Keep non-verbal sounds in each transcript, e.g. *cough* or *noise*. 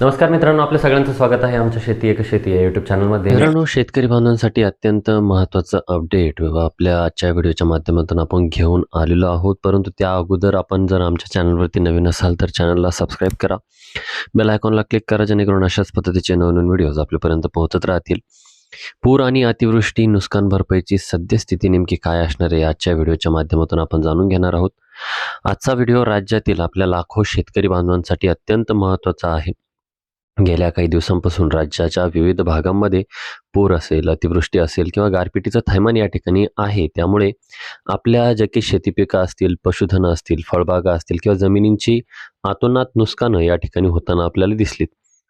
नमस्कार मित्रांनो आपल्या सगळ्यांचं स्वागत आहे आमच्या शेती एक शेती या युट्यूब चॅनलमध्ये मित्रांनो शेतकरी बांधवांसाठी अत्यंत महत्त्वाचं अपडेट आपल्या आजच्या व्हिडिओच्या माध्यमातून आपण घेऊन आलेलो आहोत. परंतु त्या अगोदर आपण जर आमच्या चॅनलवरती नवीन असाल तर चॅनलला सबस्क्राईब करा. बेल आयकॉनला क्लिक करा जेणेकरून अशाच पद्धतीचे नवनवीन व्हिडिओज आपल्यापर्यंत पोहोचत राहतील. पूर आणि अतिवृष्टी नुकसान भरपाईची सद्यस्थिती नेमकी काय असणार आहे आजच्या व्हिडिओच्या माध्यमातून आपण जाणून घेणार आहोत. आजचा व्हिडिओ राज्यातील आपल्या लाखो शेतकरी बांधवांसाठी अत्यंत महत्त्वाचा आहे. गेल्या काही दिवसांपासून राज्याच्या विविध भागांमध्ये पूर असेल अतिवृष्टी असेल किंवा गारपिटीचं थैमान या ठिकाणी आहे. त्यामुळे आपल्या जे काही शेतीपिकं असतील पशुधन असतील फळबागा असतील किंवा जमिनींची आतोनात नुकसानं या ठिकाणी होताना आपल्याला दिसलीत.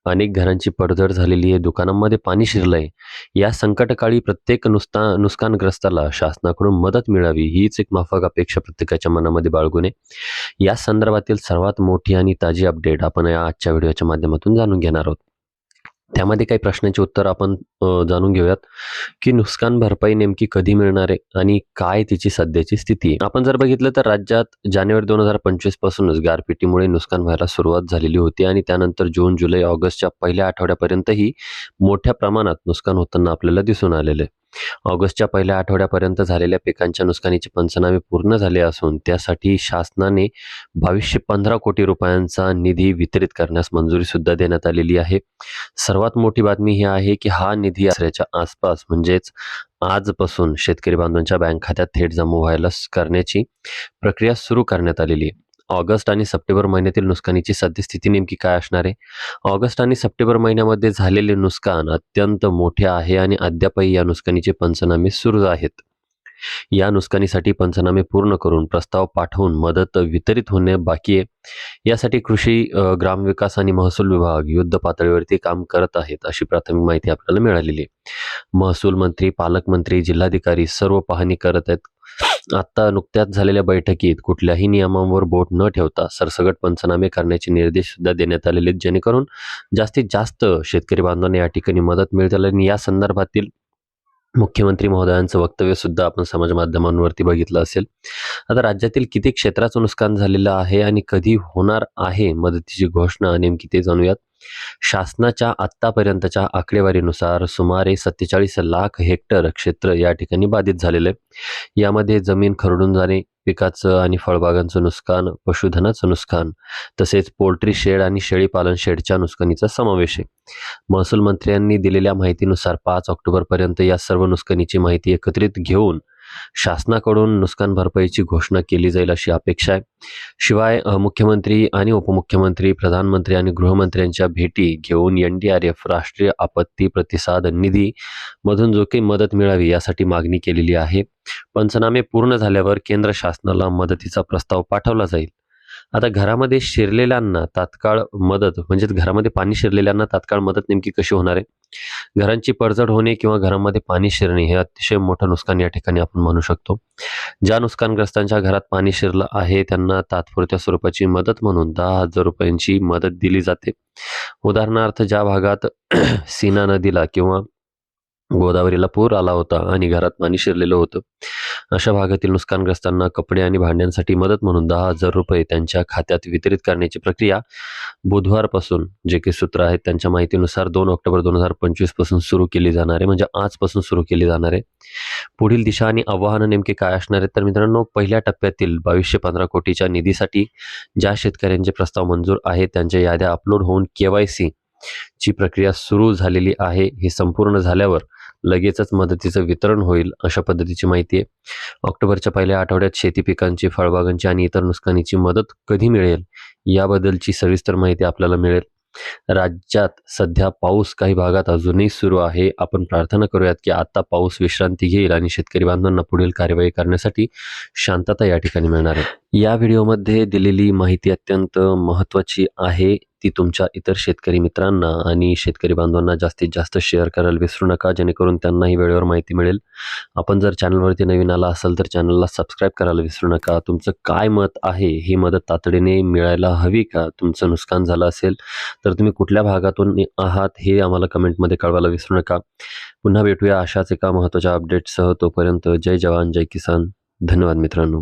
अनेक घरांची पडझड झालेली आहे. दुकानांमध्ये पाणी शिरलंय. या संकटकाळी प्रत्येक नुसता नुकसानग्रस्ताला शासनाकडून मदत मिळावी हीच एक माफक अपेक्षा प्रत्येकाच्या मनामध्ये बाळगून आहे. या संदर्भातील सर्वात मोठी आणि ताजी अपडेट आपण या आजच्या व्हिडिओच्या माध्यमातून जाणून घेणार आहोत. त्यामध्ये काही प्रश्नांची उत्तर आपण जाणून घेऊयात. की नुकसान भरपाई नेमकी कधी मिळणार आहे आणि काय तिची सध्याची स्थिती आहे? आपण जर बघितलं तर राज्यात जानेवारी दोन हजार पंचवीस पासूनच गारपिटीमुळे नुकसान व्हायला सुरुवात झालेली होती आणि त्यानंतर जून जुलै ऑगस्टच्या पहिल्या आठवड्यापर्यंतही मोठ्या प्रमाणात नुकसान होताना आपल्याला दिसून आलेलं आहे. ऑगस्टच्या पहिल्या आठवड्यापर्यंत झालेल्या पिकांच्या नुकसानीचे पंचनामे पूर्ण झाले असून त्यासाठी शासनाने बावीसशे पंधरा कोटी रुपयांचा निधी वितरित करण्यास मंजुरी सुद्धा देण्यात आलेली आहे. सर्वात मोठी बातमी ही आहे की हा निधी असल्याच्या आसपास म्हणजेच आजपासून शेतकरी बांधवांच्या बँक खात्यात थेट जमा व्हायला करण्याची प्रक्रिया सुरू करण्यात आलेली आहे. ऑगस्ट आणि सप्टेंबर महिन्यातील नुकसानीची सद्यस्थिती नेमकी काय असणार आहे? ऑगस्ट आणि सप्टेंबर महिन्यामध्ये झालेले नुकसान अत्यंत मोठे आहे आणि अद्यापही या नुकसानीचे पंचनामे सुरू आहेत. या नुकसानीसाठी पंचनामे पूर्ण करून प्रस्ताव पाठवून मदत वितरित होणे बाकी आहे. यासाठी कृषी ग्रामविकास आणि महसूल विभाग युद्ध पातळीवरती काम करत आहेत अशी प्राथमिक माहिती आपल्याला मिळालेली आहे. महसूल मंत्री पालकमंत्री जिल्हाधिकारी सर्व पाहणी करत आहेत. आत्ता नुकत्याच झालेल्या बैठकीत कुठल्याही नियमांवर बोट न ठेवता सरसगट पंचनामे करण्याचे निर्देश सुद्धा देण्यात आलेले आहेत. जेणेकरून जास्तीत जास्त शेतकरी बांधवांना या ठिकाणी मदत मिळतील आणि या संदर्भातील मुख्यमंत्री महोदयांचं वक्तव्य सुद्धा आपण समाज माध्यमांवरती बघितलं असेल. आता राज्यातील किती क्षेत्राचं नुकसान झालेलं आहे आणि कधी होणार आहे मदतीची घोषणा नेमकी ते जाणूयात. शासनाच्या आत्तापर्यंतच्या आकडेवारीनुसार सुमारे सत्तेचाळीस लाख हेक्टर क्षेत्र या ठिकाणी बाधित झालेलं आहे. यामध्ये जमीन खरडून जाणे पिकाचं आणि फळबागांचं नुकसान पशुधनाचं नुकसान तसेच पोल्ट्री शेड आणि शेळीपालन शेडच्या नुकसानीचा समावेश आहे. महसूल मंत्र्यांनी दिलेल्या माहितीनुसार पाच ऑक्टोबरपर्यंत या सर्व नुकसानीची माहिती एकत्रित घेऊन शासनाकडून नुकसान भरपाईची घोषणा केली जाईल अशी अपेक्षा आहे. शिवाय मुख्यमंत्री आणि उपमुख्यमंत्री प्रधानमंत्री आणि गृहमंत्र्यांच्या भेटी घेऊन एन डी आर एफ राष्ट्रीय आपत्ती प्रतिसाद निधी मधून जो काही मदत मिळावी यासाठी मागणी केलेली आहे. पंचनामे पूर्ण झाल्यावर केंद्र शासनाला मदतीचा प्रस्ताव पाठवला जाईल. आता घरामध्ये शिरलेल्यांना तात्काळ मदत म्हणजेच घरामध्ये पाणी शिरलेल्यांना तात्काळ मदत नेमकी कशी होणार आहे? घरांची पडझड होणे किंवा घरामध्ये पाणी शिरणे हे अतिशय मोठं नुकसान या ठिकाणी आपण म्हणू शकतो. ज्या नुकसानग्रस्तांच्या घरात पाणी शिरलं आहे त्यांना तात्पुरत्या स्वरूपाची मदत म्हणून दहा हजार रुपयांची मदत दिली जाते. उदाहरणार्थ ज्या भागात *clears throat* सीना नदीला किंवा गोदावरीला पूर आला होता आणि घरात पाणी शिरलेलं होतं अशा भागातील नुकसानग्रस्तांना कपडे आणि भांड्यांसाठी मदत म्हणून दहा हजार रुपये त्यांच्या खात्यात वितरित करण्याची प्रक्रिया बुधवारपासून जे काही सूत्र आहेत त्यांच्या माहितीनुसार दोन ऑक्टोबर दोन हजार पंचवीसपासून सुरू केली जाणार आहे म्हणजे आजपासून सुरू केली जाणार. आहे पुढील दिशा आणि आव्हानं नेमके काय असणार आहेत? तर मित्रांनो पहिल्या टप्प्यातील बावीसशे पंधरा कोटीच्या निधीसाठी ज्या शेतकऱ्यांचे प्रस्ताव मंजूर आहेत त्यांच्या याद्या अपलोड होऊन के वाय सी ची प्रक्रिया सुरू झालेली आहे. हे संपूर्ण झाल्यावर लगेचच मदतीचं वितरण होईल अशा पद्धतीची माहिती आहे. ऑक्टोबरच्या पहिल्या आठवड्यात शेती पिकांची फळबागांची आणि इतर नुकसानीची मदत कधी मिळेल याबद्दलची सविस्तर माहिती आपल्याला मिळेल. राज्यात सध्या पाऊस काही भागात अजूनही सुरू आहे. आपण प्रार्थना करूयात की आता पाऊस विश्रांती घेईल आणि शेतकरी बांधवांना पुढील कार्यवाही करण्यासाठी शांतता या ठिकाणी मिळणार आहे. या व्हिडिओमध्ये दिलेली माहिती अत्यंत महत्त्वाची आहे. ती तुमच्या इतर शेतकरी मित्रांना आणि शेतकरी बांधवांना जास्तीत जास्त शेअर करायला विसरू नका जेणेकरून त्यांनाही वेळेवर माहिती मिळेल. आपण जर चॅनलवरती नवीन आला असाल तर चॅनलला सबस्क्राईब करायला विसरू नका. तुमचं काय मत आहे ही मदत तातडीने मिळायला हवी का? तुमचं नुकसान झालं असेल तर तुम्ही कुठल्या भागातून आहात हे आम्हाला कमेंटमध्ये कळवायला विसरू नका. पुन्हा भेटूया अशाच एका महत्त्वाच्या अपडेटसह तोपर्यंत जय जवान जय किसान. धन्यवाद मित्रांनो.